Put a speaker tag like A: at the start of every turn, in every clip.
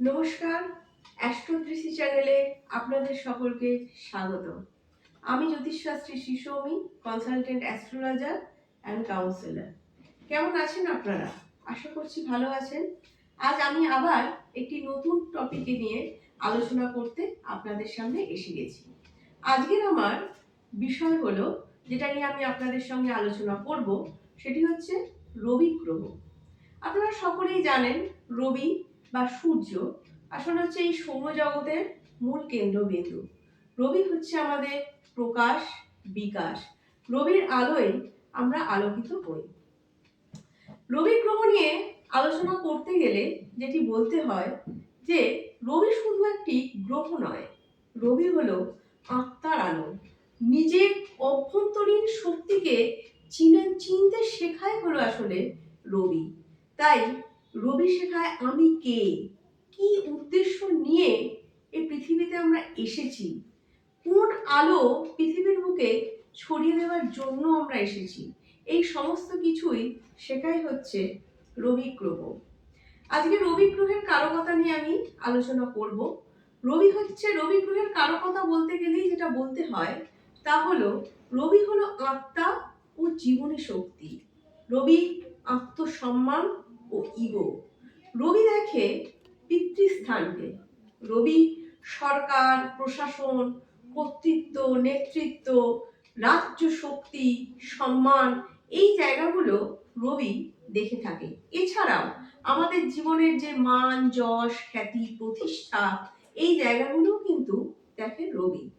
A: নমস্কার অ্যাস্ট্রোদৃষ্টি চ্যানেলে আপনাদের সকলকে স্বাগত আমি জ্যোতিষশাস্ত্রী শিশৌমি কনসালটেন্ট অ্যাস্ট্রোলজার অ্যান্ড কাউন্সিলর কেমন আছেন আপনারা? আশা করছি ভালো আছেন। আজ আমি আবার একটি নতুন টপিকে নিয়ে আলোচনা করতে আপনাদের সামনে এসে গেছি। আজকের আমার বিষয় হলো, যেটা নিয়ে আমি আপনাদের সঙ্গে আলোচনা করব, সেটি হচ্ছে রবি গ্রহ। আপনারা সকলেই জানেন, রবি বা সূর্য আসলে হচ্ছে এই সৌরজগতের মূল কেন্দ্রবিন্দু। রবি হচ্ছে আমাদের প্রকাশ, বিকাশ। রবির আলোয় আমরা আলোকিত হই রবি গ্রহ নিয়ে আলোচনা করতে গেলে যেটি বলতে হয় যে, রবি শুধু একটি গ্রহ নয়, রবি হলো আত্মার আলো। নিজের অভ্যন্তরীণ শক্তিকে চিনে চিনতে শেখাই হলো আসলে রবি। তাই রবি শেখায় আমি কে? কি উদ্দেশ্য নিয়ে এই পৃথিবীতে আমরা এসেছি? কোন আলো পৃথিবীর বুকে ছড়িয়ে দেওয়ার জন্য আমরা এসেছি? এই সমস্ত কিছুই শেখাই হচ্ছে রবি গ্রহ। আজকে রবি গ্রহের কারকতা নিয়ে আমি আলোচনা করব। রবি হচ্ছে, রবি গ্রহের কারকতা বলতে গেলেই যেটা বলতে হয়, তা হলো রবি হলো আত্মা ও জীবনী শক্তি। রবি আত্মসম্মান ও ইগো। রবি দেখে পিতৃস্থানকে। রবি সরকার, প্রশাসন, কর্তৃত্ব, নেতৃত্ব, রাজ্য শক্তি, সম্মান, এই জায়গাগুলো রবি দেখে থাকে। এছাড়াও আমাদের জীবনের যে মান, যশ, খ্যাতি, প্রতিষ্ঠা, এই জায়গাগুলো কিন্তু দেখে রবি।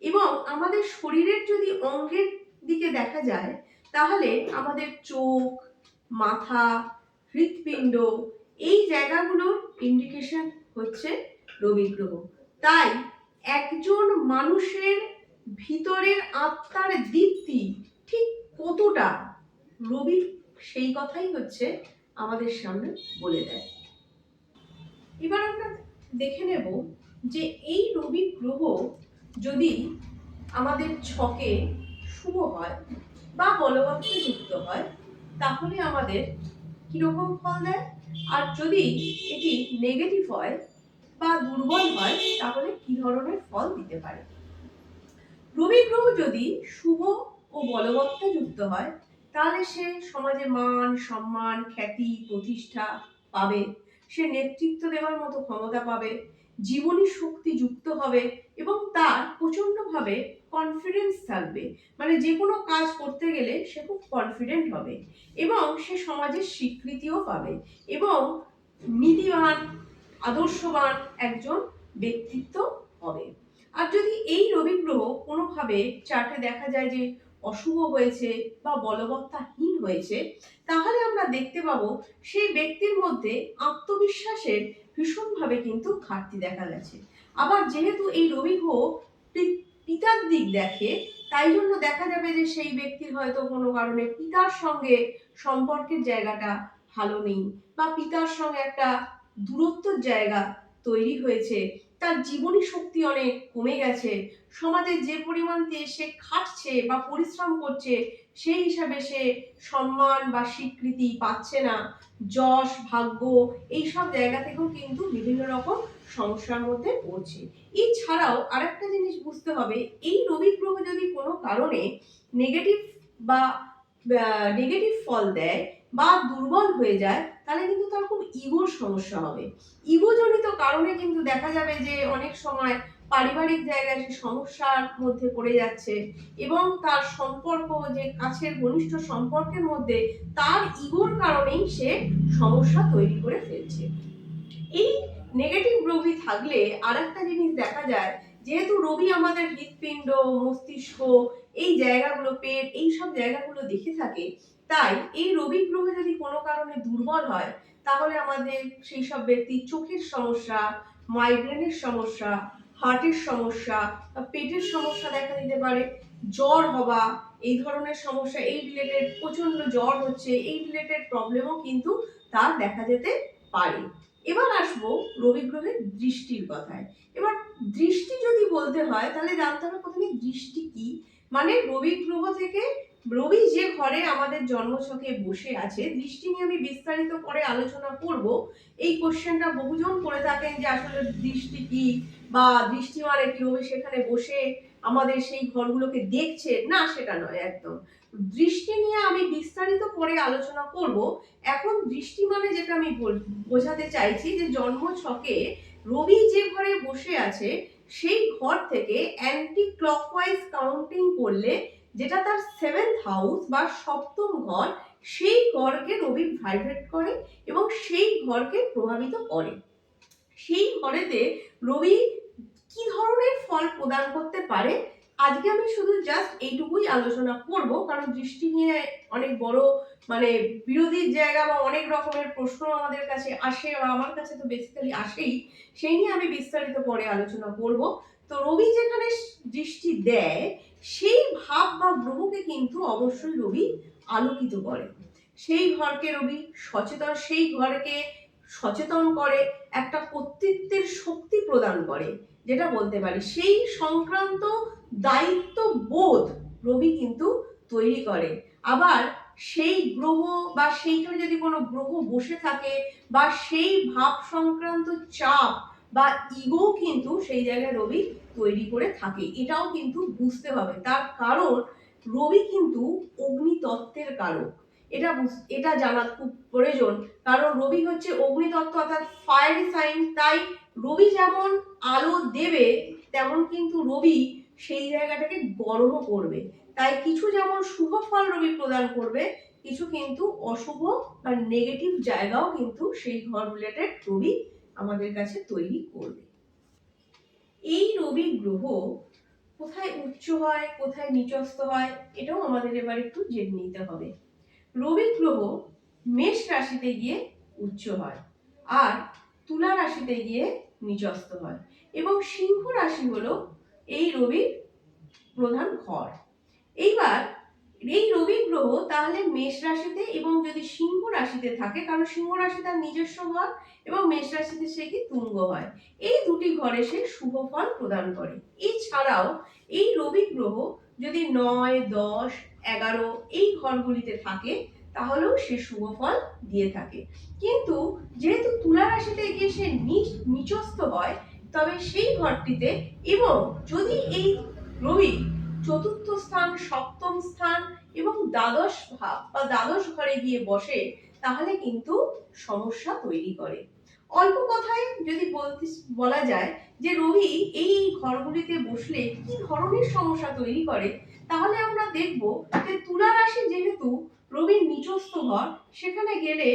A: এবং আমাদের শরীরের যদি অঙ্গের দিকে দেখা যায়, তাহলে আমাদের চোখ, মাথা হৃৎপিণ্ড, এই জায়গাগুলোর ইন্ডিকেশন হচ্ছে রবি গ্রহ। তাই একজন মানুষের ভিতরের আত্মার দীপ্তি ঠিক কতটা, রবি সেই কথাই হচ্ছে আমাদের সামনে বলে দেয়। এবার আমরা দেখে নেব যে এই রবি গ্রহ যদি আমাদের ছকে শুভ হয় বা বলবত্তে যুক্ত হয়, তাহলে আমাদের কীরকম ফল দেয়? আর যদি এটি নেগেটিভ হয় বা দুর্বল হয়, তাহলে কি ধরনের ফল দিতে পারে? রবি গ্রহ যদি শুভ ও বলবত্তা যুক্ত হয়, তাহলে সে সমাজে মান, সম্মান, খ্যাতি, প্রতিষ্ঠা পাবে। সে নেতৃত্ব দেওয়ার মতো ক্ষমতা পাবে। জীবনী শক্তি যুক্ত হবে এবং তার প্রচণ্ডভাবে কনফিডেন্স থাকবে। মানে যে কোনো কাজ করতে গেলে সে খুব কনফিডেন্ট হবে এবং সে সমাজের স্বীকৃতিও পাবে এবং নীতিবান, আদর্শবান একজন ব্যক্তিত্ব হবে। আর যদি এই রবি গ্রহ কোনোভাবে চার্টে দেখা যায় যে অশুভ হয়েছে বা বলবত্তাহীন হয়েছে, তাহলে আমরা দেখতে পাবো সেই ব্যক্তির মধ্যে আত্মবিশ্বাসের ভীষণভাবে কিন্তু ঘাটতি দেখা গেছে। আবার যেহেতু এই রবি গ্রহ পি- পিতার দিক দেখে, তাই জন্য দেখা যাবে যে সেই ব্যক্তির হয়তো কোনো কারণে পিতার সঙ্গে সম্পর্কের জায়গাটা ভালো নেই বা পিতার সঙ্গে একটা দূরত্বর জায়গা তৈরি হয়েছে, তার জীবনী শক্তি অনেক কমে গেছে, সমাজে যে পরিমাণ দিয়ে সে খাটছে বা পরিশ্রম করছে সেই হিসাবে সে সম্মান বা স্বীকৃতি পাচ্ছে না, যশ, ভাগ্য এই সব জায়গা থেকেও কিন্তু বিভিন্ন রকম সমস্যার মধ্যে পড়ছে। এছাড়াও আরেকটা জিনিস বুঝতে হবে, এই রবি গ্রহ যদি কোনো কারণে নেগেটিভ বা নেগেটিভ ফল দেয় বা দুর্বল হয়ে যায়, তাহলে কিন্তু তার খুব ইগোর সমস্যা হবে। ইগোজনিত কারণে কিন্তু দেখা যাবে যে অনেক সময় পারিবারিক জায়গায় সে সমস্যার মধ্যে পড়ে যাচ্ছে এবং তার সম্পর্ক যে কাছের ঘনিষ্ঠ সম্পর্কের মধ্যে তার ইগোর কারণেই সে সমস্যা তৈরি করে ফেলছে। এই নেগেটিভ রবি থাকলে আর একটা জিনিস দেখা যায়, যেহেতু রবি আমাদের হৃৎপিণ্ড, মস্তিষ্ক, এই জায়গাগুলো, পেট, এই সব জায়গাগুলো দেখে থাকে, তাই এই রবি গ্রহ যদি কোনো কারণে দুর্বল হয়, তাহলে আমাদের সেই সব ব্যক্তির চোখের সমস্যা মাইগ্রেনের সমস্যা হার্টের সমস্যা পেটের সমস্যা দেখা দিতে পারে, জ্বর হওয়া, এই ধরনের সমস্যা, এই রিলেটেড প্রচণ্ড জ্বর হচ্ছে, এই রিলেটেড প্রবলেমও কিন্তু তার দেখা যেতে পারে। এবার আসব রবি গ্রহের দৃষ্টির কথায়। এবার দৃষ্টি যদি বলতে হয়, তাহলে জানতে হবে প্রথমে দৃষ্টি কি? মানে রবি গ্রহ থেকে রবি যে ঘরে আমাদের জন্মছকে বসে আছে, দৃষ্টি নিয়ে আমি বিস্তারিত পরে আলোচনা করব। এই কোশ্চেনটা বহুজন করে থাকেন যে আসলে দৃষ্টি কি বা দৃষ্টি মানে কি রবি সেখানে বসে আমাদের সেই ঘরগুলোকে দেখছে? না, সেটা নয় একদম। দৃষ্টি নিয়ে আমি বিস্তারিত পরে আলোচনা করব। এখন দৃষ্টি মানে যেটা আমি বোঝাতে চাইছি যে জন্ম ছকে রবি যে ঘরে বসে আছে, সেই ঘর থেকে অ্যান্টি ক্লকওয়াইজ কাউন্টিং করলে যেটা তার সেভেন্থ হাউস বা সপ্তম ঘর, সেই ঘরকে রবি ভাইব্রেট করে এবং সেই ঘরকে প্রভাবিত করে। সেই ঘরেতে রবি কি ধরনের ফল প্রদান করতে পারে? আজকে আমি শুধু জাস্ট এইটুকুই আলোচনা করব, কারণ দৃষ্টি নিয়ে অনেক বড় মানে বিরোধীর জায়গা বা অনেক রকমের প্রশ্ন আমাদের কাছে আসে বা আমার কাছে তো বেসিক্যালি আসেই। সেই নিয়ে আমি বিস্তারিত পরে আলোচনা করব। তো রবি যেখানে দৃষ্টি দেয় সেই ভাব বা গ্রহকে কিন্তু অবশ্যই রবি আলোকিত করে। সেই ঘরকে রবি সচেতন, সেই ঘরকে সচেতন করে, একটা কর্তৃত্বের শক্তি প্রদান করে, যেটা বলতে পারি। সেই সংক্রান্ত দায়িত্ব বোধ রবি কিন্তু তৈরি করে। আবার সেই গ্রহ বা সেইখানে যদি কোনো গ্রহ বসে থাকে বা সেই ভাব সংক্রান্ত চাপ বা ইগো কিন্তু সেই জায়গায় রবি তৈরি করে থাকে। এটাও কিন্তু বুঝতে হবে। তার কারণ, রবি কিন্তু অগ্নিতত্ত্বের কারক। এটা এটা জানা খুব প্রয়োজন। কারণ রবি হচ্ছে অগ্নিতত্ত্ব অর্থাৎ ফায়ার সাইন তাই রবি যেমন আলো দেবে, তেমন কিন্তু রবি সেই জায়গাটাকে গরমও করবে। তাই কিছু যেমন শুভ ফল রবি প্রদান করবে, কিছু কিন্তু অশুভ বা নেগেটিভ জায়গাও কিন্তু সেই ঘর রিলেটেড রবি আমাদের কাছে তৈরি করবে। এই রবি গ্রহ কোথায় উচ্চ হয়, কোথায় নিচস্থ হয়, এটাও আমাদের এবার একটু জেনে নিতে হবে। রবি গ্রহ মেষ রাশিতে গিয়ে উচ্চ হয় আর তুলা রাশিতে গিয়ে নিচস্থ হয় এবং সিংহ রাশি হলো এই রবির প্রধান ঘর। এইবার এই রবি গ্রহ তাহলে মেষ রাশিতে এবং যদি সিংহ রাশিতে থাকে, কারণ সিংহ রাশি তার নিজস্ব ঘর এবং মেষ রাশিতে সে কি তুঙ্গ হয়। এই দুটি ঘরে সে শুভ ফল প্রদান করে। এছাড়াও এই রবি গ্রহ যদি নয়, দশ, এগারো এই ঘরগুলিতে থাকে, তাহলেও সে শুভ ফল দিয়ে থাকে। কিন্তু যেহেতু তুলা রাশিতে গিয়ে সে নিচ নিচস্থ হয়, তবে সেই ঘরটিতে এবং যদি এই রবি চতুর্থ স্থান, সপ্তম স্থান দ্বাদশ ভাব বা দ্বাদশ ঘরে গিয়ে বসে, তাহলে কিন্তু সমস্যা তৈরি করে। অল্প কথায় যদি বলতে বলা যায় যে, রবি, এই ঘরগুলিতে বসলে কি ধরনের সমস্যা তৈরি করে? তাহলে আমরা দেখব যে তুলা রাশি যেহেতু রবির নিচস্থ ঘর, সেখানে গেলে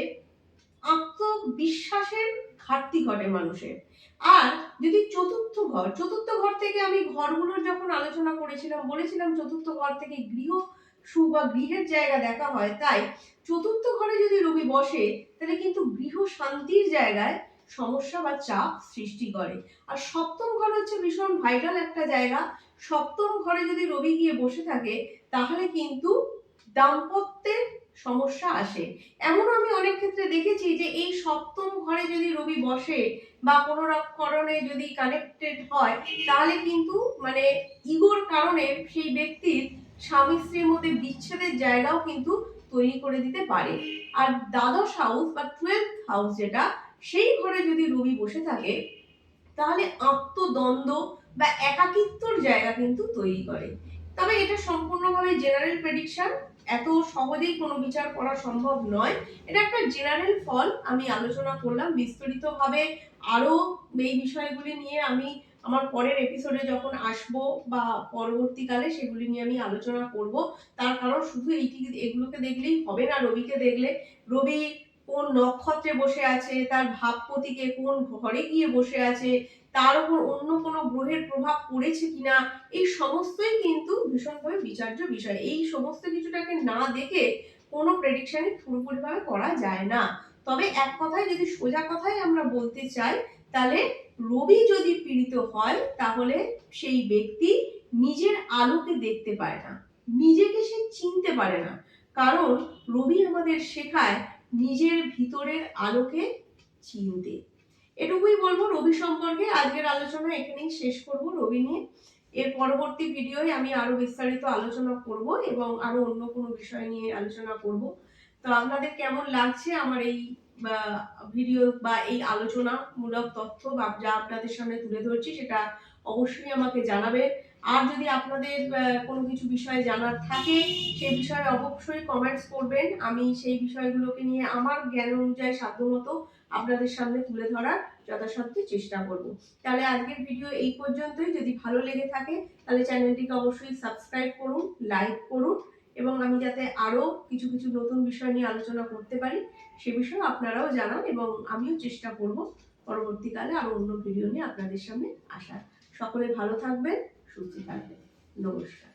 A: আত্মবিশ্বাসের ঘাটতি ঘটে মানুষের। আর যদি চতুর্থ ঘর চতুর্থ ঘর থেকে আমি ঘরগুলোর যখন আলোচনা করেছিলাম, বলেছিলাম চতুর্থ ঘর থেকে গৃহ সু বা গৃহের জায়গা দেখা হয়, তাই চতুর্থ ঘরে যদি রবি বসে, তাহলে কিন্তু গৃহ শান্তির জায়গায় সমস্যা বা চাপ সৃষ্টি করে। আর সপ্তম ঘর হচ্ছে ভীষণ ভাইটাল একটা জায়গা। সপ্তম ঘরে যদি রবি গিয়ে বসে থাকে, তাহলে কিন্তু দাম্পত্যের সমস্যা আসে। এমন আমি অনেক ক্ষেত্রে দেখেছি যে, এই সপ্তম ঘরে যদি রবি বসে বা কোনো কারণে যদি কানেক্টেড হয়, তাহলে কিন্তু মানে ইগোর কারণে সেই ব্যক্তির স্বামী স্ত্রীর মধ্যে বিচ্ছেদের জায়গাও কিন্তু তৈরি করে দিতে পারে। আর দ্বাদশ হাউস বা টুয়েলথ হাউস যেটা, সেই ঘরে যদি রবি বসে থাকে, তাহলে আত্মদ্বন্দ্ব বা একাকিত্বর জায়গা কিন্তু তৈরি করে। তবে এটা সম্পূর্ণভাবে জেনারেল প্রেডিকশন এত সহজেই কোনো বিচার করা সম্ভব নয়। এটা একটা জেনারেল ফল, আমি আলোচনা করলাম। বিস্তারিতভাবে আরও এই বিষয়গুলি নিয়ে আমি আমার পরের এপিসোডে যখন আসব বা পরবর্তীকালে সেগুলি নিয়ে আমি আলোচনা করব, তার কারণ শুধু এইটি এগুলোকে দেখলেই হবে না, রবিকে দেখলে, রবি কোন নক্ষত্রে বসে আছে, তার ভাবপতিকে কোন ঘরে গিয়ে বসে আছে, তার উপর অন্য কোনো গ্রহের প্রভাব পড়েছে কিনা, এই সমস্তই কিন্তু ভীষণভাবে বিচার্য বিষয়। এই সমস্ত কিছুটাকে না দেখে কোনো প্রেডিকশনই পুরোপুরিভাবে করা যায় না। তবে এক কথায় যদি সোজা কথাই আমরা বলতে চাই, তাহলে রবি যদি পীড়িত হয়, তাহলে সেই ব্যক্তি নিজের আলোকে দেখতে পায় না। নিজেকে সে চিনতে পারে না। কারণ রবি আমাদের শেখায় নিজের ভিতরের আলোকে চিনতে। এটুকুই বলব রবি সম্পর্কে। আজকের আলোচনা এখানেই শেষ করব রবি নিয়ে। এর পরবর্তী ভিডিওয়ে আমি আরও বিস্তারিত আলোচনা করব এবং আরও অন্য কোনো বিষয় নিয়ে আলোচনা করব। তো আপনাদের কেমন লাগছে আমার এই ভিডিও বা এই আলোচনামূলক তথ্য বা যা আপনাদের সামনে তুলে ধরছি, সেটা অবশ্যই আমাকে জানাবেন। আর যদি আপনাদের কোনো কিছু বিষয়ে জানার থাকে সেই বিষয়ে অবশ্যই কমেন্টস করবেন। আমি সেই বিষয়গুলোকে নিয়ে আমার জ্ঞান অনুযায়ী সাধ্যমতো আপনাদের সামনে তুলে ধরার যথাসাধ্য চেষ্টা করব। তাহলে আজকের ভিডিও এই পর্যন্তই। যদি ভালো লেগে থাকে, তাহলে চ্যানেলটিকে অবশ্যই সাবস্ক্রাইব করুন লাইক করুন এবং আমি যাতে আরও কিছু কিছু নতুন বিষয় নিয়ে আলোচনা করতে পারি, সে বিষয়ে আপনারাও জানান এবং আমিও চেষ্টা করব পরবর্তীকালে আরও অন্য ভিডিও নিয়ে আপনাদের সামনে আসার। সকলে ভালো থাকবেন, সুস্থ থাকবেন। নমস্কার।